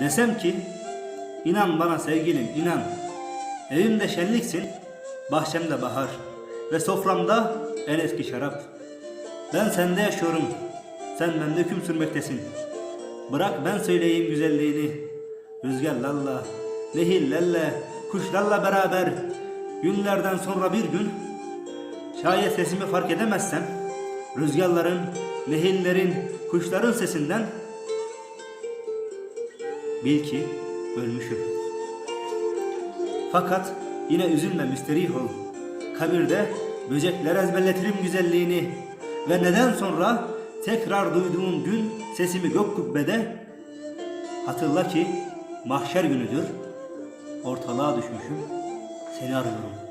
Desem ki, inan bana sevgilim inan. Evimde şenliksin, bahçemde bahar ve soframda en eski şarap. Ben sende yaşıyorum, sen bende hüküm sürmektesin. Bırak ben söyleyeyim güzelliğini. Rüzgarlarla, nehirlerle, kuşlarla beraber günlerden sonra bir gün şayet sesimi fark edemezsem rüzgarların, nehirlerin, kuşların sesinden bil ki ölmüşüm. Fakat yine üzülme müsterih ol. Kabirde böcekler ezberletirim güzelliğini ve neden sonra tekrar duyduğum gün sesimi gök kubbede hatırla ki mahşer günüdür. Ortalığa düşmüşüm. Seni arıyorum.